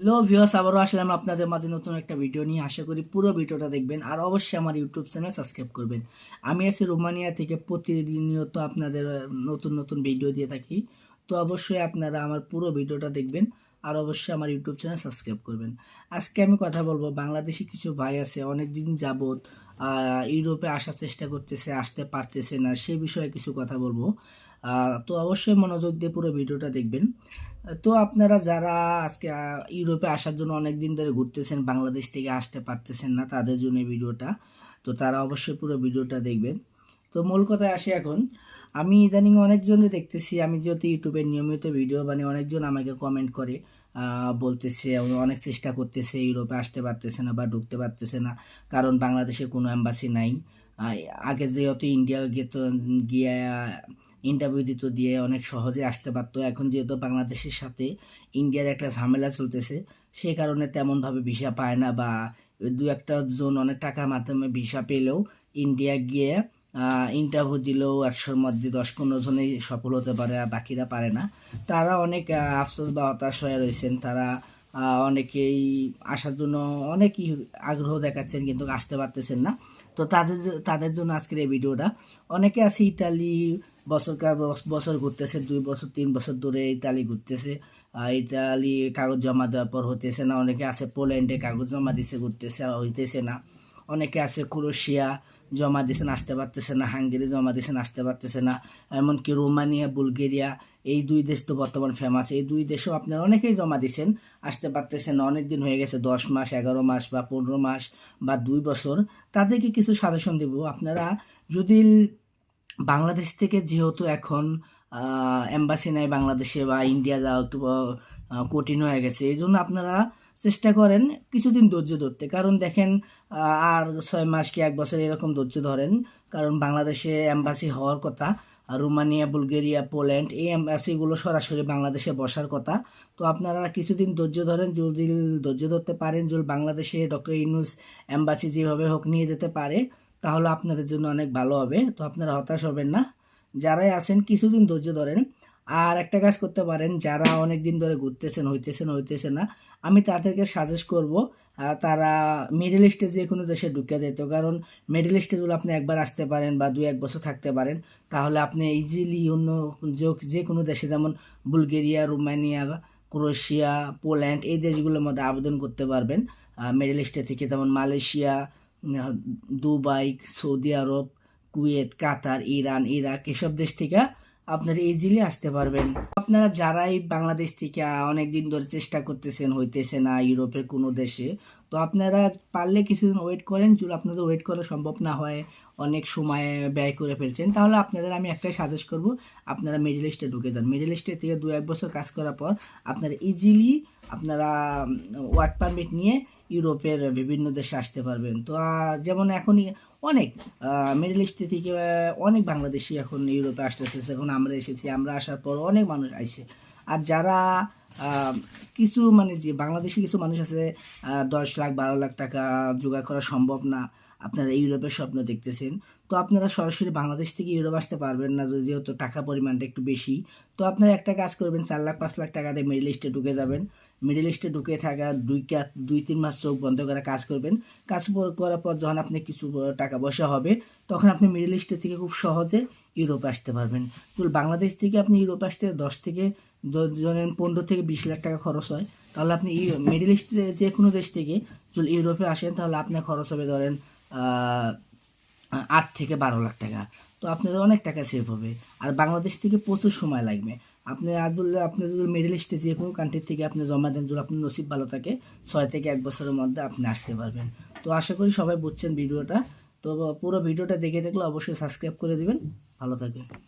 Hello viewers আবারও আসলাম আপনাদের মাঝে নতুন একটা ভিডিও নিয়ে। আশা করি পুরো ভিডিওটা দেখবেন আর অবশ্যই আমার ইউটিউব চ্যানেল সাবস্ক্রাইব করবেন। আমি আছি রোমানিয়া থেকে প্রতিনিয়ত আপনাদের নতুন নতুন ভিডিও দিয়ে থাকি। তো অবশ্যই আপনারা আমার পুরো ভিডিওটা দেখবেন আর অবশ্যই আমার ইউটিউব চ্যানেল সাবস্ক্রাইব করবেন। আজকে আমি কথা বলব, বাংলাদেশি কিছু ভাই আছে অনেক দিন যাবৎ ইউরোপে আসার চেষ্টা করতেছে, আসতে পারতেছে না, সে বিষয়ে কিছু কথা বলব। তো অবশ্যই মনোযোগ দিয়ে পুরো ভিডিওটা দেখবেন। তো আপনারা যারা আজকে ইউরোপে আসার জন্য অনেক দিন ধরে ঘুরতেছেন, বাংলাদেশ থেকে আসতে পারতেছেন না তাদের জন্য ভিডিওটা, তো তারা অবশ্যই পুরো ভিডিওটা দেখবেন। তো মূল কথায় আসি এখন, আমি ইদানিং অনেকজনই দেখতেছি, আমি যেহেতু ইউটিউবে নিয়মিত ভিডিও বানিয়ে অনেকজন আমাকে কমেন্ট করে বলতেছে অনেক চেষ্টা করতেছে, ইউরোপে আসতে পারতেছে না বা ঢুকতে পারতেছে না, কারণ বাংলাদেশে কোনো অ্যাম্বাসি নাই। আগে যেহেতু ইন্ডিয়া গিয়ে গিয়ে ইন্টারভিউ দিত দিয়ে অনেক সহজে আসতে পারতো। এখন যেহেতু বাংলাদেশের সাথে ইন্ডিয়ার একটা ঝামেলা চলতেছে, সে কারণে তেমনভাবে ভিসা পায় না বা দু একটা জন অনেক টাকার মাধ্যমে ভিসা পেলেও ইন্ডিয়া গিয়ে ইন্টারভিউ দিলেও একশোর মধ্যে দশ পনেরো জনেই সফল হতে পারে আর বাকিরা পারে না। তারা অনেক আফসোস বা হতাশ হয়ে রয়েছেন। তারা অনেকেই আসার জন্য অনেকই আগ্রহ দেখাচ্ছেন কিন্তু আসতে পারতেছেন না। তো তাদের তাদের জন্য আজকের এই ভিডিওটা। অনেকে আছে ইতালি বছর বছর ঘুরতেছে, দুই বছর, তিন বছর ধরে ইতালি ঘুরতেছে। ইতালি কাগজ জমা দেওয়ার পর হতেছে না, অনেকে আছে পোল্যান্ডে কাগজ জমা দিছে, ঘুরতেছে, হইতেছে না। অনেকে আছে ক্রোশিয়া, জমা দিয়েছেন আসতে পারতেছে না, হাঙ্গেরি জমা দিয়েছেন আসতে পারতেছে না, এমনকি রোমানিয়া, বুলগেরিয়া, এই দুই দেশ তো বর্তমান ফেমাস এই দুই দেশেও আপনারা অনেকেই জমা দিয়েছেন আসতে পারতেছেন অনেক দিন হয়ে গেছে, দশ মাস, এগারো মাস বা পনেরো মাস বা দুই বছর, তাদেরকে কিছু সাজেশন দেব। আপনারা যদি বাংলাদেশ থেকে যেহেতু এখন এম্বাসি নাই বাংলাদেশে বা ইন্ডিয়া যাওয়া একটু কঠিন হয়ে গেছে, এই জন্য আপনারা চেষ্টা করেন কিছুদিন ধৈর্য ধরতে। কারণ দেখেন আর ছয় মাস কি এক বছর এরকম ধৈর্য ধরেন, কারণ বাংলাদেশে এম্বাসি হওয়ার কথা রোমানিয়া, বুলগেরিয়া, পোল্যান্ড, এই এম্বাসিগুলো সরাসরি বাংলাদেশে বসার কথা। তো আপনারা কিছুদিন ধৈর্য ধরেন, যদি ধৈর্য ধরতে পারেন, যদি বাংলাদেশে ডক্টর ইউনুস এম্বাসি যেভাবে হোক নিয়ে যেতে পারে, তাহলে আপনাদের জন্য অনেক ভালো হবে। তো আপনারা হতাশ হবেন না। যারাই আছেন, কিছুদিন ধৈর্য ধরেন। আর একটা কাজ করতে পারেন, যারা অনেক দিন ধরে ঘুরতেছেন, হইতেছেন হইতেছে না, আমি তাদেরকে সাজেস্ট করব তারা মিডল ইস্টে যে কোনো দেশে ঢুকে যেত কারণ মিডল ইস্টে যদি আপনি একবার আসতে পারেন বা দুই এক বছর থাকতে পারেন, তাহলে আপনি ইজিলি অন্য যে- যে কোনো দেশে যেমন বুলগেরিয়া, রোমানিয়া, ক্রোয়েশিয়া, পোল্যান্ড, এই দেশগুলোর মধ্যে আবেদন করতে পারবেন। মিডল ইস্টে থেকে যেমন Malaysia Dubai, Saudi Arab, Kuwait, Qatar, Iran, Iraq, এসব দেশ থেকে আপনারা ইজিলি আসতে পারবেন। আপনারা যারাই বাংলাদেশ থেকে অনেক দিন ধরে চেষ্টা করতেছেন, হইতেছে না ইউরোপের কোনো দেশে, তো আপনারা পারলে কিছুদিন ওয়েট করেন, যদি আপনাদের ওয়েট করা সম্ভব না হয়, অনেক সময় ব্যয় করে ফেলছেন, তাহলে আপনাদের আমি একটাই সাজেস্ট করব, আপনারা মিডল ইস্টে ঢুকে যান। মিডল ইস্টে থেকে দু এক বছর কাজ করার পর আপনারা ইজিলি আপনারা ওয়ার্ক পারমিট নিয়ে ইউরোপের বিভিন্ন দেশে আসতে পারবেন। তো যেমন এখনই অনেক মিডল ইস্ট থেকে অনেক বাংলাদেশি এখন ইউরোপে আসতেছে। এখন আমরা এসেছি, আমরা আসার পর অনেক মানুষ আইছে। আর যারা কিছু মানে যে বাংলাদেশি কিছু মানুষ আছে দশ লাখ, বারো লাখ টাকা জোগাড় করা সম্ভব না, আপনারা ইউরোপের স্বপ্ন দেখতেছেন। তো আপনারা সরাসরি বাংলাদেশ থেকে ইউরোপ আসতে পারবেন না যেহেতু টাকা পরিমাণটা একটু বেশি। তো আপনারা একটা কাজ করবেন, চার লাখ, পাঁচ লাখ টাকা দিয়ে মিডল ইস্টে ঢুকে যাবেন। মিডল ইস্টে ঢুকে থাকা দুই দুই, তিন মাস চোখ বন্ধ করে কাজ করবেন। কাজ করার পর যখন আপনি কিছু টাকা পয়সা হবে, তখন আপনি মিডল ইস্টে থেকে খুব সহজে ইউরোপে আসতে পারবেন। তো বাংলাদেশ থেকে আপনি ইউরোপে আসতে দশ থেকে জনের পনেরো থেকে বিশ লাখ টাকা খরচ হয়। তাহলে আপনি মিডল ইস্টে যে কোনো দেশ থেকে যদি ইউরোপে আসেন, তাহলে আপনার খরচ হবে ধরেন আট থেকে বারো লাখ টাকা। তো আপনাদের অনেক টাকা সেভ হবে। আর বাংলাদেশ থেকে প্রচুর সময় লাগবে। আপনি আজ বললে আপনি যদি মিডল ইস্টে যে কোনো কান্ট্রি থেকে আপনি জমা দেন, যদি আপনার নসিব ভালো থাকে, ছয় থেকে এক বছরের মধ্যে আপনি আসতে পারবেন। তো আশা করি সবাই বুঝছেন ভিডিওটা। তো পুরো ভিডিওটা দেখে দেখলে অবশ্যই সাবস্ক্রাইব করে দেবেন। ভালো থাকবেন।